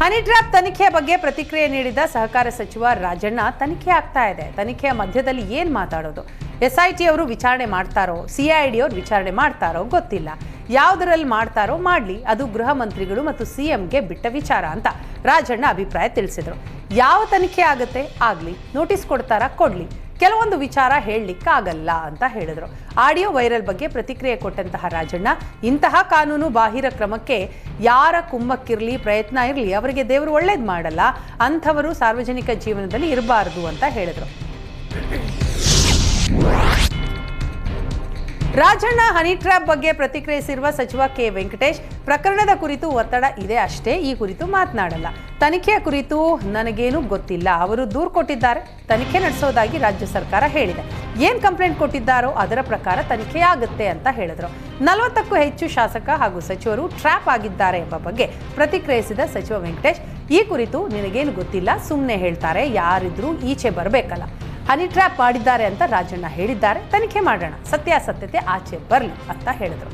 Honey trap ತನಿಖೆಯ ಬಗ್ಗೆ ಪ್ರತಿಕ್ರಿಯೆ ನೀಡಿದ ಸಹಕಾರ ಸಚಿವ ರಾಜಣ್ಣ ತನಿಖೆ ಆಗ್ತಾ ಇದೆ. ತನಿಖೆಯ ಮಧ್ಯದಲ್ಲಿ ಏನು ಮಾತಾಡೋದು? ಎಸ್ಐಟಿ ಅವರು ವಿಚಾರಣೆ ಮಾಡ್ತಾರೋ? ಸಿಐಡಿ ಅವರು ವಿಚಾರಣೆ ಮಾಡ್ತಾರೋ? ಗೊತ್ತಿಲ್ಲ. ಯಾವುದರಲ್ಲಿ ಮಾಡ್ತಾರೋ ಮಾಡಲಿ. ಅದು ಗೃಹ ಮಂತ್ರಿಗಳು ಮತ್ತು ಸಿಎಂಗೆ ಬಿಟ್ಟ ವಿಚಾರ ಅಂತ ರಾಜಣ್ಣ ಅಭಿಪ್ರಾಯ ತಿಳಿಸಿದರು. ಯಾವ ತನಿಖೆ ಆಗುತ್ತೆ? ಆಗಲಿ. ನೋಟಿಸ್ ಕೊಡ್ತಾರಾ? ಕೊಡ್ಲಿ. ಕೆಲವೊಂದು ವಿಚಾರ ಹೇಳಲಿಕ್ಕಾಗಲ್ಲ ಅಂತ ಹೇಳಿದರು. ಆಡಿಯೋ ವೈರಲ್ ಬಗ್ಗೆ ಪ್ರತಿಕ್ರಿಯೆ ಕೊಟ್ಟಂತಹ ರಾಜಣ್ಣ, ಇಂತಹ ಕಾನೂನು ಬಾಹಿರ ಕ್ರಮಕ್ಕೆ ಯಾರ ಕುಮ್ಮಕ್ಕಿರಲಿ, ಪ್ರಯತ್ನ ಇರಲಿ, ಅವರಿಗೆ ದೇವರು ಒಳ್ಳೇದು ಮಾಡಲ್ಲ, ಅಂಥವರು ಸಾರ್ವಜನಿಕ ಜೀವನದಲ್ಲಿ ಇರಬಾರದು ಅಂತ ಹೇಳಿದರು. ರಾಜಣ್ಣ ಹನಿ ಟ್ರ್ಯಾಪ್ ಬಗ್ಗೆ ಪ್ರತಿಕ್ರಿಯಿಸಿರುವ ಸಚಿವ ಕೆ ವೆಂಕಟೇಶ್, ಪ್ರಕರಣದ ಕುರಿತು ಒತ್ತಡ ಇದೆ ಅಷ್ಟೇ, ಈ ಕುರಿತು ಮಾತನಾಡಲ್ಲ. ತನಿಖೆಯ ಕುರಿತು ನನಗೇನು ಗೊತ್ತಿಲ್ಲ. ಅವರು ದೂರು ಕೊಟ್ಟಿದ್ದಾರೆ. ತನಿಖೆ ನಡೆಸೋದಾಗಿ ರಾಜ್ಯ ಸರ್ಕಾರ ಹೇಳಿದೆ. ಏನ್ ಕಂಪ್ಲೇಂಟ್ ಕೊಟ್ಟಿದ್ದಾರೋ ಅದರ ಪ್ರಕಾರ ತನಿಖೆ ಆಗುತ್ತೆ ಅಂತ ಹೇಳಿದ್ರು. ನಲವತ್ತಕ್ಕೂ ಹೆಚ್ಚು ಶಾಸಕ ಹಾಗೂ ಸಚಿವರು ಟ್ರ್ಯಾಪ್ ಆಗಿದ್ದಾರೆ ಎಂಬ ಬಗ್ಗೆ ಪ್ರತಿಕ್ರಿಯಿಸಿದ ಸಚಿವ ವೆಂಕಟೇಶ್, ಈ ಕುರಿತು ನಿನಗೇನು ಗೊತ್ತಿಲ್ಲ ಸುಮ್ಮನೆ ಹೇಳ್ತಾರೆ, ಯಾರಿದ್ರೂ ಈಚೆ ಬರಬೇಕಲ್ಲ. ಹನಿ ಟ್ರ್ಯಾಪ್ ಮಾಡಿದ್ದಾರೆ ಅಂತ ರಾಜಣ್ಣ ಹೇಳಿದ್ದಾರೆ. ತನಿಖೆ ಮಾಡೋಣ. ಸತ್ಯಾಸತ್ಯತೆ ಆಚೆ ಬರಲಿ ಅಂತ ಹೇಳಿದರು.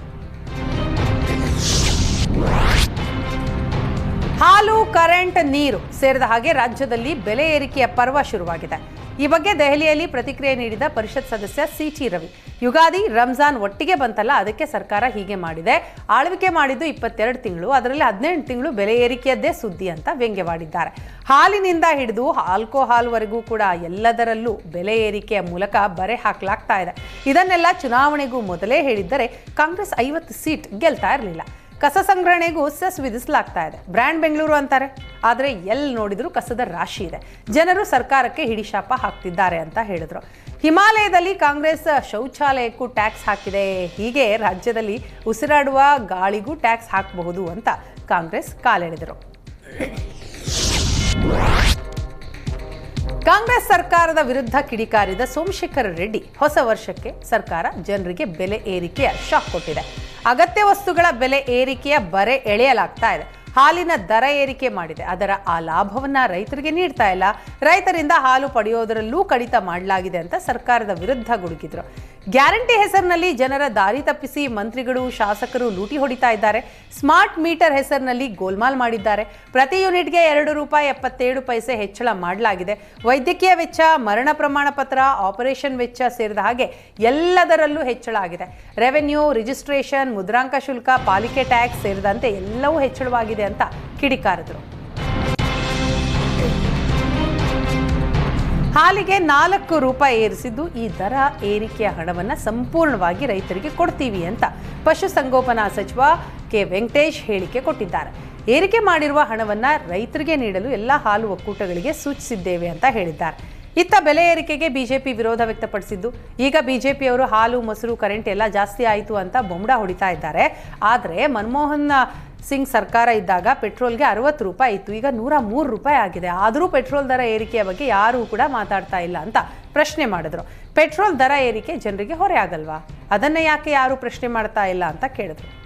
ಹಾಲು, ಕರೆಂಟ್, ನೀರು ಸೇರಿದ ಹಾಗೆ ರಾಜ್ಯದಲ್ಲಿ ಬೆಲೆ ಏರಿಕೆಯ ಪರ್ವ ಶುರುವಾಗಿದೆ. ಈ ಬಗ್ಗೆ ದೆಹಲಿಯಲ್ಲಿ ಪ್ರತಿಕ್ರಿಯೆ ನೀಡಿದ ಪರಿಷತ್ ಸದಸ್ಯ ಸಿ ಟಿ ರವಿ. ಯುಗಾದಿ, ರಂಜಾನ್ ಒಟ್ಟಿಗೆ ಬಂತಲ್ಲ, ಅದಕ್ಕೆ ಸರ್ಕಾರ ಹೀಗೆ ಮಾಡಿದೆ. ಆಳ್ವಿಕೆ ಮಾಡಿದ್ದು ಇಪ್ಪತ್ತೆರಡು ತಿಂಗಳು, ಅದರಲ್ಲಿ ಹದಿನೆಂಟು ತಿಂಗಳು ಬೆಲೆ ಏರಿಕೆಯದ್ದೇ ಸುದ್ದಿ ಅಂತ ವ್ಯಂಗ್ಯವಾಡಿದ್ದಾರೆ. ಹಾಲಿನಿಂದ ಹಿಡಿದು ಆಲ್ಕೋಹಾಲ್ವರೆಗೂ ಕೂಡ ಎಲ್ಲದರಲ್ಲೂ ಬೆಲೆ ಏರಿಕೆಯ ಮೂಲಕ ಬರೆ ಹಾಕಲಾಗ್ತಾ ಇದೆ. ಇದನ್ನೆಲ್ಲ ಚುನಾವಣೆಗೂ ಮೊದಲೇ ಹೇಳಿದ್ದರೆ ಕಾಂಗ್ರೆಸ್ ಐವತ್ತು ಸೀಟ್ ಗೆಲ್ತಾ ಇರಲಿಲ್ಲ. ಕಸ ಸಂಗ್ರಹಣೆಗೂ ಸೆಸ್ ವಿಧಿಸಲಾಗ್ತಾ ಇದೆ. ಬ್ರ್ಯಾಂಡ್ ಬೆಂಗಳೂರು ಅಂತಾರೆ. ಆದರೆ ಎಲ್ಲಿ ನೋಡಿದರೂ ಕಸದ ರಾಶಿ ಇದೆ. ಜನರು ಸರ್ಕಾರಕ್ಕೆ ಹಿಡಿಶಾಪ ಹಾಕ್ತಿದ್ದಾರೆ ಅಂತ ಹೇಳಿದ್ರು. ಹಿಮಾಲಯದಲ್ಲಿ ಕಾಂಗ್ರೆಸ್ ಶೌಚಾಲಯಕ್ಕೂ ಟ್ಯಾಕ್ಸ್ ಹಾಕಿದೆ. ಹೀಗೆ ರಾಜ್ಯದಲ್ಲಿ ಉಸಿರಾಡುವ ಗಾಳಿಗೂ ಟ್ಯಾಕ್ಸ್ ಹಾಕಬಹುದು ಅಂತ ಕಾಂಗ್ರೆಸ್ ಕಾಲೆಳೆದರು. ಕಾಂಗ್ರೆಸ್ ಸರ್ಕಾರದ ವಿರುದ್ಧ ಕಿಡಿಕಾರಿದ ಸೋಮಶೇಖರ ರೆಡ್ಡಿ. ಹೊಸ ವರ್ಷಕ್ಕೆ ಸರ್ಕಾರ ಜನರಿಗೆ ಬೆಲೆ ಏರಿಕೆಯ ಶಾಕ್ ಕೊಟ್ಟಿದೆ. ಅಗತ್ಯ ವಸ್ತುಗಳ ಬೆಲೆ ಏರಿಕೆಯ ಬರೆ ಎಳೆಯಲಾಗ್ತಾ ಇದೆ. ಹಾಲಿನ ದರ ಏರಿಕೆ ಮಾಡಿದೆ. ಅದರ ಆ ಲಾಭವನ್ನ ರೈತರಿಗೆ ನೀಡ್ತಾ ಇಲ್ಲ. ರೈತರಿಂದ ಹಾಲು ಪಡೆಯೋದರಲ್ಲೂ ಕಡಿತ ಮಾಡಲಾಗಿದೆ ಅಂತ ಸರ್ಕಾರದ ವಿರುದ್ಧ ಗುಡುಗಿದ್ರು. ಗ್ಯಾರಂಟಿ ಹೆಸರಿನಲ್ಲಿ ಜನರ ದಾರಿ ತಪ್ಪಿಸಿ ಮಂತ್ರಿಗಳು, ಶಾಸಕರು ಲೂಟಿ ಹೊಡಿತಾ ಇದ್ದಾರೆ. ಸ್ಮಾರ್ಟ್ ಮೀಟರ್ ಹೆಸರಿನಲ್ಲಿ ಗೋಲ್ಮಾಲ್ ಮಾಡಿದ್ದಾರೆ. ಪ್ರತಿ ಯೂನಿಟ್ಗೆ ಎರಡು ರೂಪಾಯಿ ಎಪ್ಪತ್ತೇಳು ಪೈಸೆ ಹೆಚ್ಚಳ ಮಾಡಲಾಗಿದೆ. ವೈದ್ಯಕೀಯ ವೆಚ್ಚ, ಮರಣ ಪ್ರಮಾಣ ಪತ್ರ, ಆಪರೇಷನ್ ವೆಚ್ಚ ಸೇರಿದ ಹಾಗೆ ಎಲ್ಲದರಲ್ಲೂ ಹೆಚ್ಚಳ ಆಗಿದೆ. ರೆವೆನ್ಯೂ, ರಿಜಿಸ್ಟ್ರೇಷನ್, ಮುದ್ರಾಂಕ ಶುಲ್ಕ, ಪಾಲಿಕೆ ಟ್ಯಾಕ್ಸ್ ಸೇರಿದಂತೆ ಎಲ್ಲವೂ ಹೆಚ್ಚಳವಾಗಿದೆ ಅಂತ ಕಿಡಿಕಾರಿದ್ರು. ಹಾಲಿಗೆ ನಾಲ್ಕು ರೂಪಾಯಿ ಏರಿಸಿದ್ದು ಈ ದರ ಏರಿಕೆಯ ಹಣವನ್ನು ಸಂಪೂರ್ಣವಾಗಿ ರೈತರಿಗೆ ಕೊಡ್ತೀವಿ ಅಂತ ಪಶುಸಂಗೋಪನಾ ಸಚಿವ ಕೆ ವೆಂಕಟೇಶ್ ಹೇಳಿಕೆ ಕೊಟ್ಟಿದ್ದಾರೆ. ಏರಿಕೆ ಮಾಡಿರುವ ಹಣವನ್ನು ರೈತರಿಗೆ ನೀಡಲು ಎಲ್ಲ ಹಾಲು ಒಕ್ಕೂಟಗಳಿಗೆ ಸೂಚಿಸಿದ್ದೇವೆ ಅಂತ ಹೇಳಿದ್ದಾರೆ. ಇತ್ತ ಬೆಲೆ ಏರಿಕೆಗೆ ಬಿಜೆಪಿ ವಿರೋಧ ವ್ಯಕ್ತಪಡಿಸಿದ್ದು. ಈಗ ಬಿಜೆಪಿಯವರು ಹಾಲು, ಮೊಸರು, ಕರೆಂಟ್ ಎಲ್ಲ ಜಾಸ್ತಿ ಆಯಿತು ಅಂತ ಬೊಂಬಡ ಹೊಡಿತಾ ಇದ್ದಾರೆ. ಆದರೆ ಮನಮೋಹನ್ ಸಿಂಗ್ ಸರ್ಕಾರ ಇದ್ದಾಗ ಪೆಟ್ರೋಲ್ಗೆ ಅರವತ್ತು ರೂಪಾಯಿ ಇತ್ತು. ಈಗ ನೂರ ಮೂರು ರೂಪಾಯಿ ಆಗಿದೆ. ಆದರೂ ಪೆಟ್ರೋಲ್ ದರ ಏರಿಕೆಯ ಬಗ್ಗೆ ಯಾರೂ ಕೂಡ ಮಾತಾಡ್ತಾ ಇಲ್ಲ ಅಂತ ಪ್ರಶ್ನೆ ಮಾಡಿದ್ರು. ಪೆಟ್ರೋಲ್ ದರ ಏರಿಕೆ ಜನರಿಗೆ ಹೊರೆ ಆಗಲ್ವಾ? ಅದನ್ನೇ ಯಾಕೆ ಯಾರು ಪ್ರಶ್ನೆ ಮಾಡ್ತಾ ಇಲ್ಲ ಅಂತ ಕೇಳಿದ್ರು.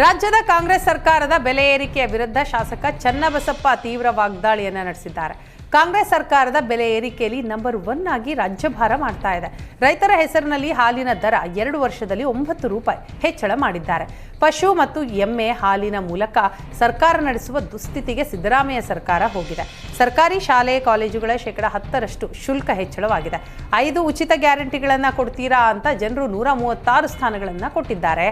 ರಾಜ್ಯದ ಕಾಂಗ್ರೆಸ್ ಸರ್ಕಾರದ ಬೆಲೆ ಏರಿಕೆಯ ವಿರುದ್ಧ ಶಾಸಕ ಚನ್ನಬಸಪ್ಪ ತೀವ್ರ ವಾಗ್ದಾಳಿಯನ್ನು ನಡೆಸಿದ್ದಾರೆ. ಕಾಂಗ್ರೆಸ್ ಸರ್ಕಾರದ ಬೆಲೆ ಏರಿಕೆಯಲ್ಲಿ ನಂಬರ್ ಒನ್ ಆಗಿ ರಾಜ್ಯಭಾರ ಮಾಡ್ತಾ ಇದೆ. ರೈತರ ಹೆಸರಿನಲ್ಲಿ ಹಾಲಿನ ದರ ಎರಡು ವರ್ಷದಲ್ಲಿ ಒಂಬತ್ತು ರೂಪಾಯಿ ಹೆಚ್ಚಳ ಮಾಡಿದ್ದಾರೆ. ಪಶು ಮತ್ತು ಎಮ್ಮೆ ಹಾಲಿನ ಮೂಲಕ ಸರ್ಕಾರ ನಡೆಸುವ ದುಸ್ಥಿತಿಗೆ ಸಿದ್ದರಾಮಯ್ಯ ಸರ್ಕಾರ ಹೋಗಿದೆ. ಸರ್ಕಾರಿ ಶಾಲೆ, ಕಾಲೇಜುಗಳ ಶೇಕಡ ಹತ್ತರಷ್ಟು ಶುಲ್ಕ ಹೆಚ್ಚಳವಾಗಿದೆ. ಐದು ಉಚಿತ ಗ್ಯಾರಂಟಿಗಳನ್ನು ಕೊಡ್ತೀರಾ ಅಂತ ಜನರು ನೂರ ಮೂವತ್ತಾರು ಸ್ಥಾನಗಳನ್ನು ಕೊಟ್ಟಿದ್ದಾರೆ.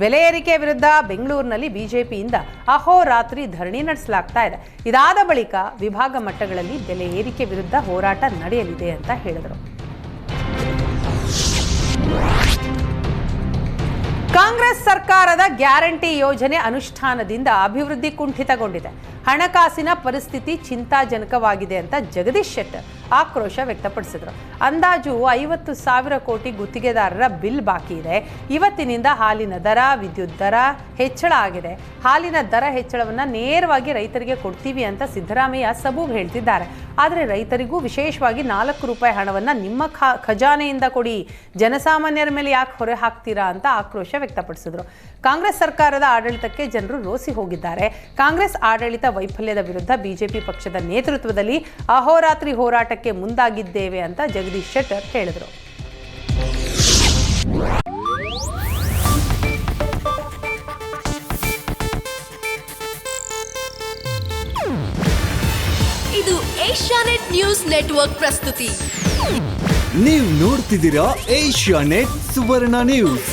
ಬೆಲೆ ಏರಿಕೆ ವಿರುದ್ಧ ಬೆಂಗಳೂರಿನಲ್ಲಿ ಬಿಜೆಪಿಯಿಂದ ಅಹೋರಾತ್ರಿ ಧರಣಿ ನಡೆಸಲಾಗ್ತಾ ಇದೆ. ಇದಾದ ಬಳಿಕ ವಿಭಾಗ ಮಟ್ಟಗಳಲ್ಲಿ ಬೆಲೆ ಏರಿಕೆ ವಿರುದ್ಧ ಹೋರಾಟ ನಡೆಯಲಿದೆ ಅಂತ ಹೇಳಿದರು. ಕಾಂಗ್ರೆಸ್ ಸರ್ಕಾರದ ಗ್ಯಾರಂಟಿ ಯೋಜನೆ ಅನುಷ್ಠಾನದಿಂದ ಅಭಿವೃದ್ಧಿ ಕುಂಠಿತಗೊಂಡಿದೆ. ಹಣಕಾಸಿನ ಪರಿಸ್ಥಿತಿ ಚಿಂತಾಜನಕವಾಗಿದೆ ಅಂತ ಜಗದೀಶ್ ಶೆಟ್ಟರ್ ಆಕ್ರೋಶ ವ್ಯಕ್ತಪಡಿಸಿದರು. ಅಂದಾಜು ಐವತ್ತು ಸಾವಿರ ಕೋಟಿ ಗುತ್ತಿಗೆದಾರರ ಬಿಲ್ ಬಾಕಿ ಇದೆ. ಇವತ್ತಿನಿಂದ ಹಾಲಿನ ದರ, ವಿದ್ಯುತ್ ದರ ಹೆಚ್ಚಳ ಆಗಿದೆ. ಹಾಲಿನ ದರ ಹೆಚ್ಚಳವನ್ನು ನೇರವಾಗಿ ರೈತರಿಗೆ ಕೊಡ್ತೀವಿ ಅಂತ ಸಿದ್ದರಾಮಯ್ಯ ಸಬೂಬ್ ಹೇಳ್ತಿದ್ದಾರೆ. ಆದರೆ ರೈತರಿಗೂ ವಿಶೇಷವಾಗಿ ನಾಲ್ಕು ರೂಪಾಯಿ ಹಣವನ್ನು ನಿಮ್ಮ ಖಜಾನೆಯಿಂದ ಕೊಡಿ. ಜನಸಾಮಾನ್ಯರ ಮೇಲೆ ಯಾಕೆ ಹೊರೆ ಹಾಕ್ತೀರಾ ಅಂತ ಆಕ್ರೋಶ ವ್ಯಕ್ತಪಡಿಸಿದರು. ಕಾಂಗ್ರೆಸ್ ಸರ್ಕಾರದ ಆಡಳಿತಕ್ಕೆ ಜನರು ರೋಸಿ ಹೋಗಿದ್ದಾರೆ. ಕಾಂಗ್ರೆಸ್ ಆಡಳಿತ ವೈಫಲ್ಯದ ವಿರುದ್ಧ ಬಿಜೆಪಿ ಪಕ್ಷದ ನೇತೃತ್ವದಲ್ಲಿ ಅಹೋರಾತ್ರಿ ಹೋರಾಟಕ್ಕೆ ಮುಂದಾಗಿದ್ದೇವೆ ಅಂತ ಜಗದೀಶ್ ಶೆಟ್ಟರ್ ಹೇಳಿದರು. ಇದು ಏಷ್ಯಾನೆಟ್ ನ್ಯೂಸ್ ನೆಟ್ವರ್ಕ್ ಪ್ರಸ್ತುತಿ. ನೀವು ನೋಡ್ತಿದ್ದೀರಾ ಏಷ್ಯಾನೆಟ್ ಸುವರ್ಣ ನ್ಯೂಸ್.